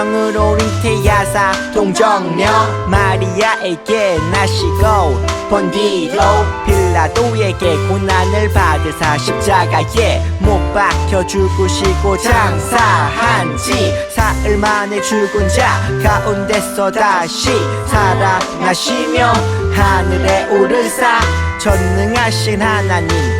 이는 성령으로 잉태하사 동정녀 마리아에게 나시고 본 뒤로 빌라도에게 고난을 받으사 십자가에 못 박혀 죽으시고 장사한 지 사흘 만에 죽은 자 가운데서 다시 살아나시며 하늘에 오르사 전능하신 하나님 우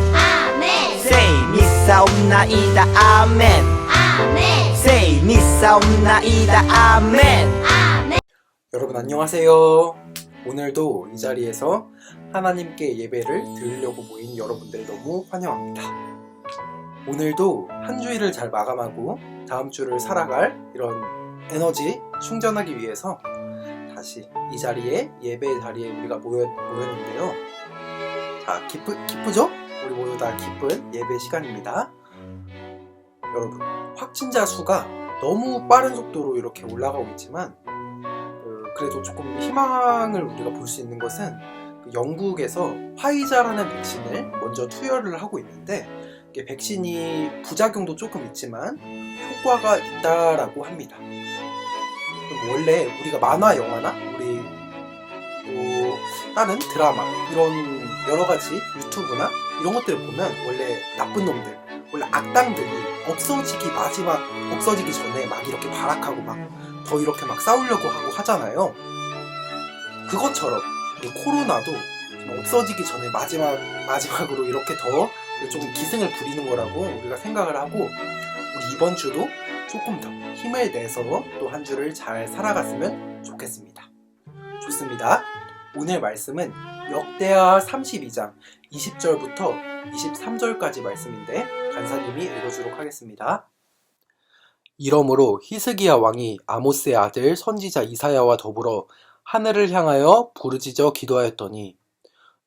say 믿사옵나이다 아멘 아멘 say 믿사옵나이다 아멘 아멘 여러분 안녕하세요. 오늘도 이 자리에서 하나님께 예배를 드리려고 모인 여러분들 너무 환영합니다. 오늘도 한 주일을 잘 마감하고 다음 주를 살아갈 이런 에너지 충전하기 위해서 다시 이 자리에 예배 자리에 우리가 모였, 모였는데요. 자, 기쁘, 기쁘죠? 우리 모두 다 기쁜 예배 시간입니다. 여러분, 확진자 수가 너무 빠른 속도로 이렇게 올라가고 있지만 그, 그래도 조금 희망을 우리가 볼 수 있는 것은 그 영국에서 화이자라는 백신을 먼저 투여를 하고 있는데 백신이 부작용도 조금 있지만 효과가 있다라고 합니다. 원래 우리가 만화 영화나 우리 또 다른 드라마 이런 여러 가지 유튜브나 이런 것들을 보면 원래 나쁜 놈들 원래 악당들이 없어지기 마지막 없어지기 전에 막 이렇게 발악하고 막 더 이렇게 막 싸우려고 하고 하잖아요. 그것처럼 이 코로나도 좀 없어지기 전에 마지막 마지막으로 이렇게 더 좀 기승을 부리는 거라고 우리가 생각을 하고 우리 이번 주도 조금 더 힘을 내서 또 한 주를 잘 살아갔으면 좋겠습니다. 좋습니다. 오늘 말씀은 역대하 32장 20절부터 23절까지 말씀인데 간사님이 읽어주도록 하겠습니다. 이러므로 히스기야 왕이 아모스의 아들 선지자 이사야와 더불어 하늘을 향하여 부르짖어 기도하였더니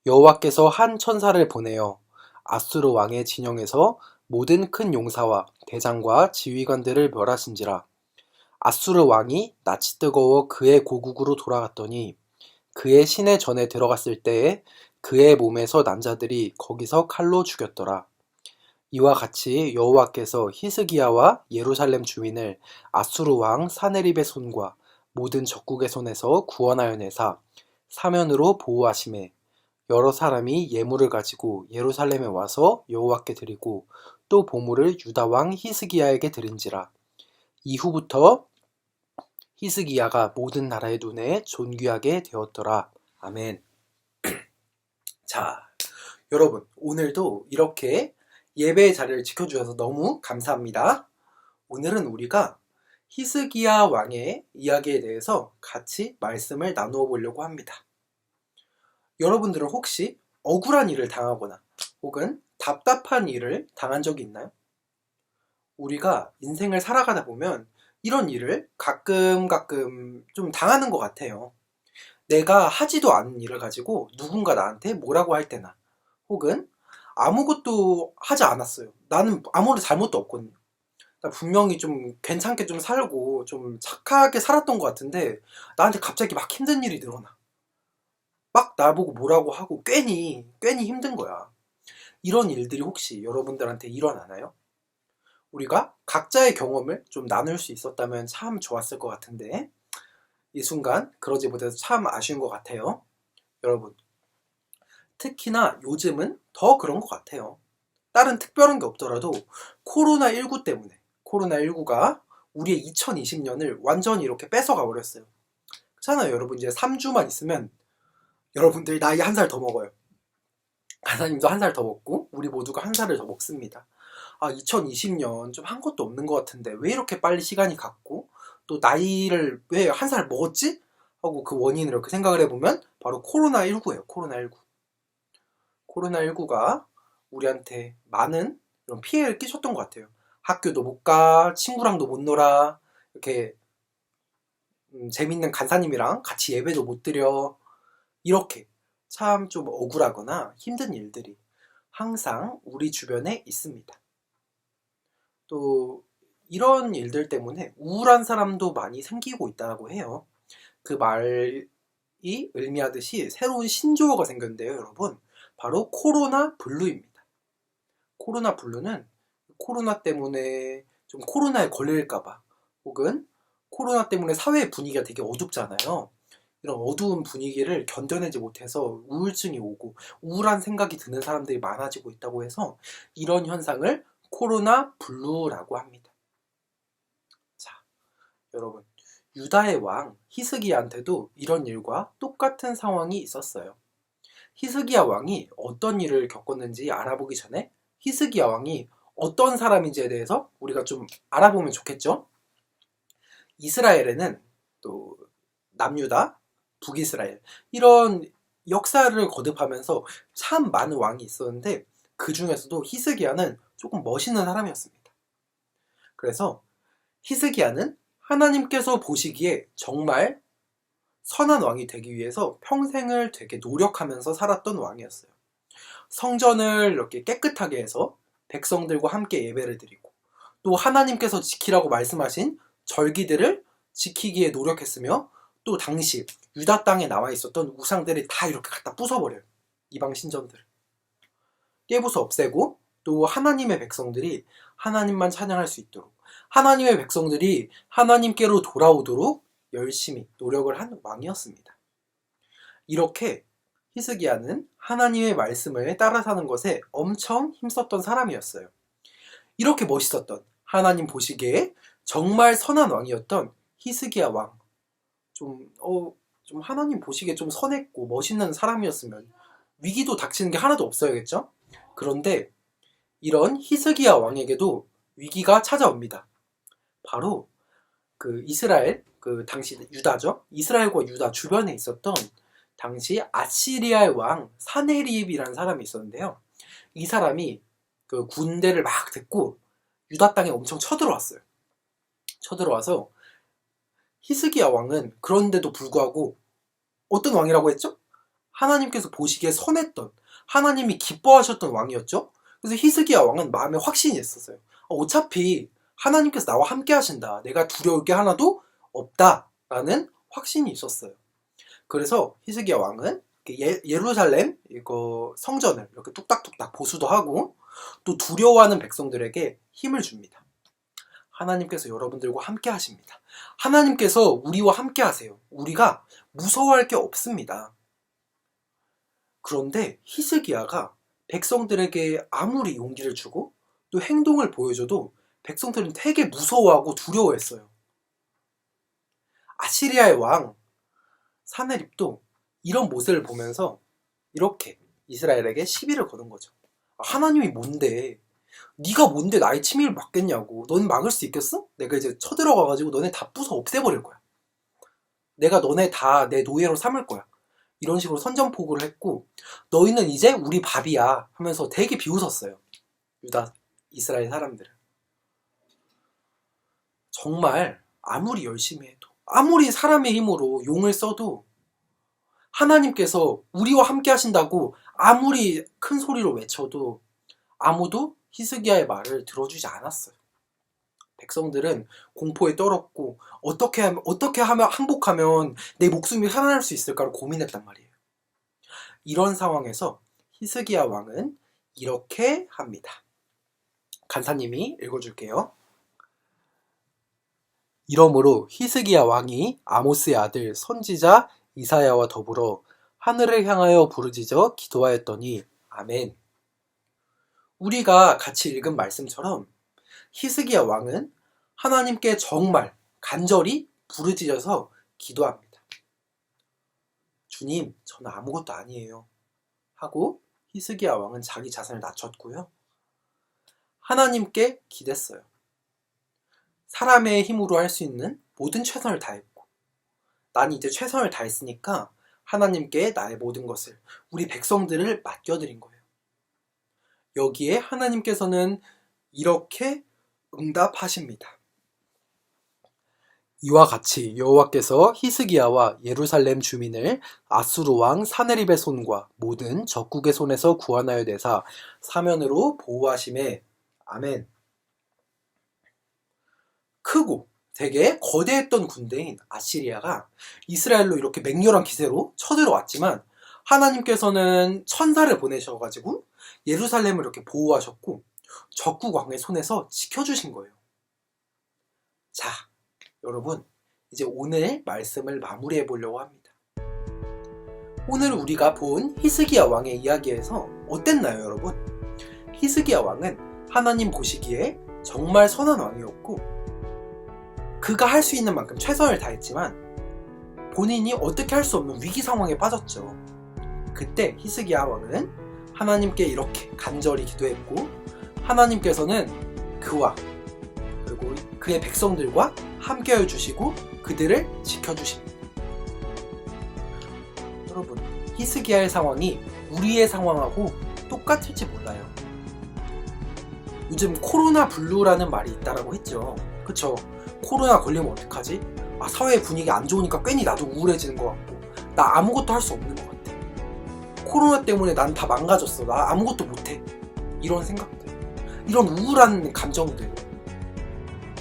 여호와께서 한 천사를 보내어 아수르 왕의 진영에서 모든 큰 용사와 대장과 지휘관들을 멸하신지라 아수르 왕이 낯이 뜨거워 그의 고국으로 돌아갔더니 그의 시내 전에 들어갔을 때에 그의 몸에서 남자들이 거기서 칼로 죽였더라. 이와 같이 여호와께서 히스기야와 예루살렘 주민을 아수르 왕 사네립의 손과 모든 적국의 손에서 구원하여 내사 사면으로 보호하심에 여러 사람이 예물을 가지고 예루살렘에 와서 여호와께 드리고 또 보물을 유다 왕 히스기야에게 드린지라 이후부터 히스기야가 모든 나라의 눈에 존귀하게 되었더라 아멘 자 여러분 오늘도 이렇게 예배의 자리를 지켜주셔서 너무 감사합니다. 오늘은 우리가 히스기야 왕의 이야기에 대해서 같이 말씀을 나누어 보려고 합니다. 여러분들은 혹시 억울한 일을 당하거나 혹은 답답한 일을 당한 적이 있나요? 우리가 인생을 살아가다 보면 이런 일을 가끔 가끔 좀 당하는 것 같아요. 내가 하지도 않은 일을 가지고 누군가 나한테 뭐라고 할 때나 혹은 아무것도 하지 않았어요. 나는 아무런 잘못도 없거든요. 나 분명히 좀 괜찮게 좀 살고 좀 착하게 살았던 것 같은데 나한테 갑자기 막 힘든 일이 늘어나. 막 나보고 뭐라고 하고 괜히 괜히 힘든 거야. 이런 일들이 혹시 여러분들한테 일어나나요? 우리가 각자의 경험을 좀 나눌 수 있었다면 참 좋았을 것 같은데 이 순간 그러지 못해서 참 아쉬운 것 같아요. 여러분 특히나 요즘은 더 그런 것 같아요. 다른 특별한 게 없더라도 코로나19 때문에 코로나19가 우리의 2020년을 완전히 이렇게 뺏어가 버렸어요. 그렇잖아요. 여러분 이제 3주만 있으면 여러분들 나이 한 살 더 먹어요. 가사님도 한 살 더 먹고 우리 모두가 한 살을 더 먹습니다. 아 2020년 좀 한 것도 없는 것 같은데 왜 이렇게 빨리 시간이 갔고 또 나이를 왜 한 살 먹었지? 하고 그 원인을 이렇게 생각을 해보면 바로 코로나19예요. 코로나19. 코로나19가 우리한테 많은 이런 피해를 끼쳤던 것 같아요. 학교도 못 가, 친구랑도 못 놀아, 이렇게 음, 재밌는 간사님이랑 같이 예배도 못 드려. 이렇게 참 좀 억울하거나 힘든 일들이 항상 우리 주변에 있습니다. 또 이런 일들 때문에 우울한 사람도 많이 생기고 있다고 해요. 그 말이 의미하듯이 새로운 신조어가 생겼는데요, 여러분. 바로 코로나 블루입니다. 코로나 블루는 코로나 때문에 좀 코로나에 걸릴까봐 혹은 코로나 때문에 사회 분위기가 되게 어둡잖아요. 이런 어두운 분위기를 견뎌내지 못해서 우울증이 오고 우울한 생각이 드는 사람들이 많아지고 있다고 해서 이런 현상을 코로나 블루라고 합니다. 자, 여러분. 유다의 왕 히스기야한테도 이런 일과 똑같은 상황이 있었어요. 히스기야 왕이 어떤 일을 겪었는지 알아보기 전에 히스기야 왕이 어떤 사람인지에 대해서 우리가 좀 알아보면 좋겠죠? 이스라엘에는 또 남유다, 북이스라엘 이런 역사를 거듭하면서 참 많은 왕이 있었는데 그 중에서도 히스기야는 조금 멋있는 사람이었습니다. 그래서 히스기야는 하나님께서 보시기에 정말 선한 왕이 되기 위해서 평생을 되게 노력하면서 살았던 왕이었어요. 성전을 이렇게 깨끗하게 해서 백성들과 함께 예배를 드리고 또 하나님께서 지키라고 말씀하신 절기들을 지키기에 노력했으며 또 당시 유다 땅에 나와 있었던 우상들을 다 이렇게 갖다 부숴버려요. 이방 신전들을. 깨부숴 없애고 또 하나님의 백성들이 하나님만 찬양할 수 있도록 하나님의 백성들이 하나님께로 돌아오도록 열심히 노력을 한 왕이었습니다. 이렇게 히스기야는 하나님의 말씀을 따라 사는 것에 엄청 힘썼던 사람이었어요. 이렇게 멋있었던 하나님 보시기에 정말 선한 왕이었던 히스기야 왕. 좀, 어, 좀 하나님 보시기에 좀 선했고 멋있는 사람이었으면 위기도 닥치는 게 하나도 없어야겠죠? 그런데 이런 히스기야 왕에게도 위기가 찾아옵니다. 바로 그 이스라엘, 그 당시 유다죠? 이스라엘과 유다 주변에 있었던 당시 아시리아의 왕 사네립이라는 사람이 있었는데요. 이 사람이 그 군대를 막 듣고 유다 땅에 엄청 쳐들어왔어요. 쳐들어와서 히스기야 왕은 그런데도 불구하고 어떤 왕이라고 했죠? 하나님께서 보시기에 선했던 하나님이 기뻐하셨던 왕이었죠. 그래서 히스기야 왕은 마음에 확신이 있었어요. 어차피 하나님께서 나와 함께 하신다. 내가 두려울 게 하나도 없다라는 확신이 있었어요. 그래서 히스기야 왕은 예, 예루살렘 이거 성전을 이렇게 뚝딱뚝딱 보수도 하고 또 두려워하는 백성들에게 힘을 줍니다. 하나님께서 여러분들과 함께 하십니다. 하나님께서 우리와 함께 하세요. 우리가 무서워할 게 없습니다. 그런데 히스기야가 백성들에게 아무리 용기를 주고 또 행동을 보여줘도 백성들은 되게 무서워하고 두려워했어요. 아시리아의 왕 사네립도 이런 모습을 보면서 이렇게 이스라엘에게 시비를 거는 거죠. 하나님이 뭔데? 네가 뭔데 나의 침입을 막겠냐고. 너는 막을 수 있겠어? 내가 이제 쳐들어가가지고 너네 다 부숴 없애버릴 거야. 내가 너네 다 내 노예로 삼을 거야. 이런 식으로 선전포고를 했고 너희는 이제 우리 밥이야 하면서 되게 비웃었어요. 유다 이스라엘 사람들은. 정말 아무리 열심히 해도 아무리 사람의 힘으로 용을 써도 하나님께서 우리와 함께 하신다고 아무리 큰 소리로 외쳐도 아무도 히스기야의 말을 들어주지 않았어요. 백성들은 공포에 떨었고 어떻게 하면 어떻게 하면 항복하면 내 목숨이 살아날 수 있을까를 고민했단 말이에요. 이런 상황에서 히스기야 왕은 이렇게 합니다. 간사님이 읽어줄게요. 이러므로 히스기야 왕이 아모스의 아들 선지자 이사야와 더불어 하늘을 향하여 부르짖어 기도하였더니 아멘. 우리가 같이 읽은 말씀처럼 히스기야 왕은 하나님께 정말 간절히 부르짖어서 기도합니다. 주님, 저는 아무것도 아니에요. 하고 히스기야 왕은 자기 자신을 낮췄고요. 하나님께 기댔어요. 사람의 힘으로 할 수 있는 모든 최선을 다했고, 난 이제 최선을 다했으니까 하나님께 나의 모든 것을, 우리 백성들을 맡겨드린 거예요. 여기에 하나님께서는 이렇게 응답하십니다. 이와 같이 여호와께서 히스기야와 예루살렘 주민을 아수르 왕 사네립의 손과 모든 적국의 손에서 구원하여 내사 사면으로 보호하심에 아멘. 크고 되게 거대했던 군대인 아시리아가 이스라엘로 이렇게 맹렬한 기세로 쳐들어왔지만 하나님께서는 천사를 보내셔가지고 예루살렘을 이렇게 보호하셨고 적국 왕의 손에서 지켜주신 거예요. 자, 여러분, 이제 오늘 말씀을 마무리해 보려고 합니다. 오늘 우리가 본 히스기야 왕의 이야기에서 어땠나요, 여러분? 히스기야 왕은 하나님 보시기에 정말 선한 왕이었고, 그가 할 수 있는 만큼 최선을 다했지만, 본인이 어떻게 할 수 없는 위기 상황에 빠졌죠. 그때 히스기야 왕은 하나님께 이렇게 간절히 기도했고, 하나님께서는 그와 그리고 그의 백성들과 함께해 주시고 그들을 지켜 주십니다. 여러분, 히스기야의 상황이 우리의 상황하고 똑같을지 몰라요. 요즘 코로나 블루라는 말이 있다라고 했죠. 그쵸? 코로나 걸리면 어떡하지? 아, 사회 분위기 안 좋으니까 괜히 나도 우울해지는 것 같고, 나 아무것도 할 수 없는 것 같아. 코로나 때문에 난 다 망가졌어. 나 아무것도 못해. 이런 생각들. 이런 우울한 감정들.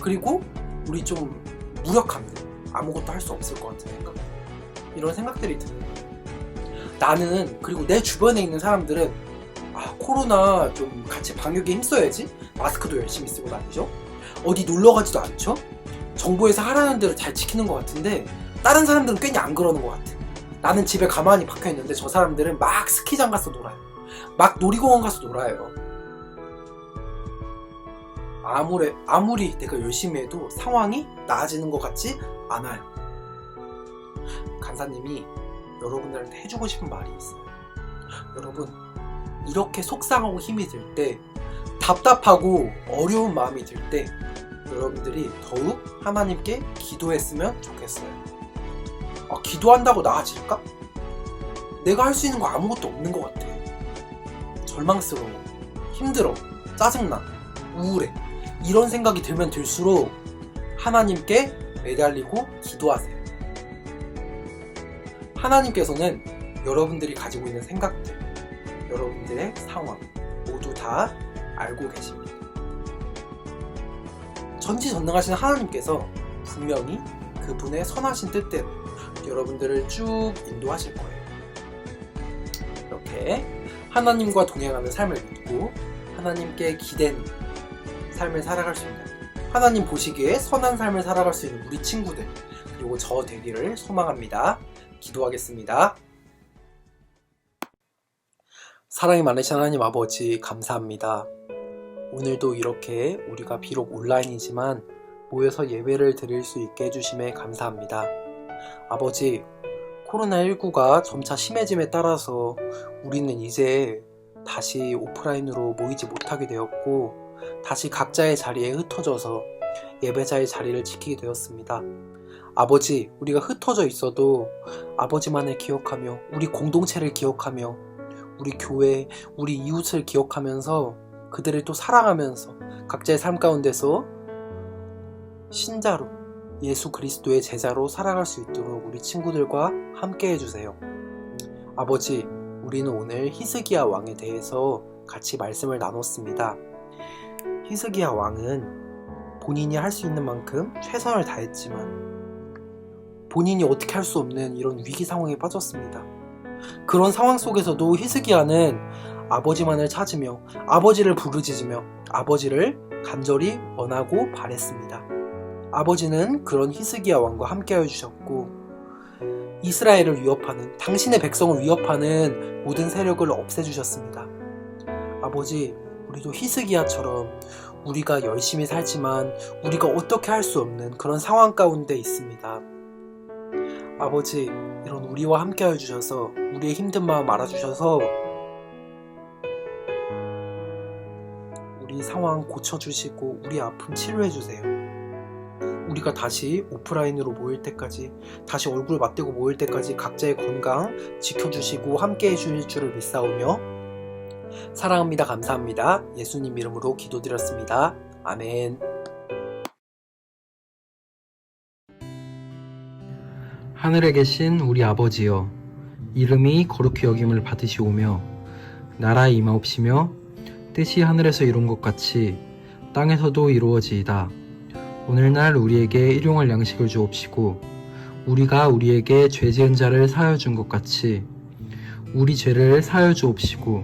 그리고 우리 좀 무력함들. 아무것도 할 수 없을 것 같은 생각. 이런 생각들이 드는 거예요. 나는, 그리고 내 주변에 있는 사람들은, 아, 코로나 좀 같이 방역에 힘써야지. 마스크도 열심히 쓰고 다니죠. 어디 놀러 가지도 않죠. 정부에서 하라는 대로 잘 지키는 것 같은데, 다른 사람들은 괜히 안 그러는 것 같아. 나는 집에 가만히 박혀 있는데 저 사람들은 막 스키장 가서 놀아요. 막 놀이공원 가서 놀아요. 아무리, 아무리 내가 열심히 해도 상황이 나아지는 것 같지 않아요. 간사님이 여러분들한테 해주고 싶은 말이 있어요. 여러분, 이렇게 속상하고 힘이 들 때, 답답하고 어려운 마음이 들 때, 여러분들이 더욱 하나님께 기도했으면 좋겠어요. 아, 기도한다고 나아질까? 내가 할 수 있는 거 아무것도 없는 것 같아. 절망스러워. 힘들어. 짜증나. 우울해. 이런 생각이 들면 들수록 하나님께 매달리고 기도하세요. 하나님께서는 여러분들이 가지고 있는 생각들, 여러분들의 상황 모두 다 알고 계십니다. 전지전능하신 하나님께서 분명히 그분의 선하신 뜻대로 여러분들을 쭉 인도하실 거예요. 이렇게 하나님과 동행하는 삶을 믿고 하나님께 기댄 삶을 살아갈 수 있는 하나님 보시기에 선한 삶을 살아갈 수 있는 우리 친구들 그리고 저 되기를 소망합니다. 기도하겠습니다. 사랑이 많으신 하나님 아버지 감사합니다. 오늘도 이렇게 우리가 비록 온라인이지만 모여서 예배를 드릴 수 있게 해주심에 감사합니다. 아버지, 코로나19가 점차 심해짐에 따라서 우리는 이제 다시 오프라인으로 모이지 못하게 되었고, 다시 각자의 자리에 흩어져서 예배자의 자리를 지키게 되었습니다. 아버지, 우리가 흩어져 있어도 아버지만을 기억하며, 우리 공동체를 기억하며, 우리 교회, 우리 이웃을 기억하면서 그들을 또 사랑하면서 각자의 삶 가운데서 신자로 예수 그리스도의 제자로 살아갈 수 있도록 우리 친구들과 함께 해주세요. 아버지, 우리는 오늘 히스기야 왕에 대해서 같이 말씀을 나눴습니다. 히스기야 왕은 본인이 할 수 있는 만큼 최선을 다했지만 본인이 어떻게 할 수 없는 이런 위기 상황에 빠졌습니다. 그런 상황 속에서도 히스기야는 아버지만을 찾으며 아버지를 부르짖으며 아버지를 간절히 원하고 바랬습니다. 아버지는 그런 히스기야 왕과 함께하여 주셨고 이스라엘을 위협하는 당신의 백성을 위협하는 모든 세력을 없애주셨습니다. 아버지, 우리도 히스기야처럼 우리가 열심히 살지만 우리가 어떻게 할 수 없는 그런 상황 가운데 있습니다. 아버지, 이런 우리와 함께하여 주셔서 우리의 힘든 마음 알아주셔서 우리 상황 고쳐주시고 우리 아픔 치료해주세요. 우리가 다시 오프라인으로 모일 때까지 다시 얼굴 맞대고 모일 때까지 각자의 건강 지켜주시고 함께 해주실 줄을 믿사오며 사랑합니다. 감사합니다. 예수님 이름으로 기도드렸습니다. 아멘. 하늘에 계신 우리 아버지여 이름이 거룩히 여김을 받으시오며 나라 임하옵시며 뜻이 하늘에서 이룬 것 같이 땅에서도 이루어지이다. 오늘날 우리에게 일용할 양식을 주옵시고 우리가 우리에게 죄 지은 자를 사하여 준 것 같이 우리 죄를 사하여 주옵시고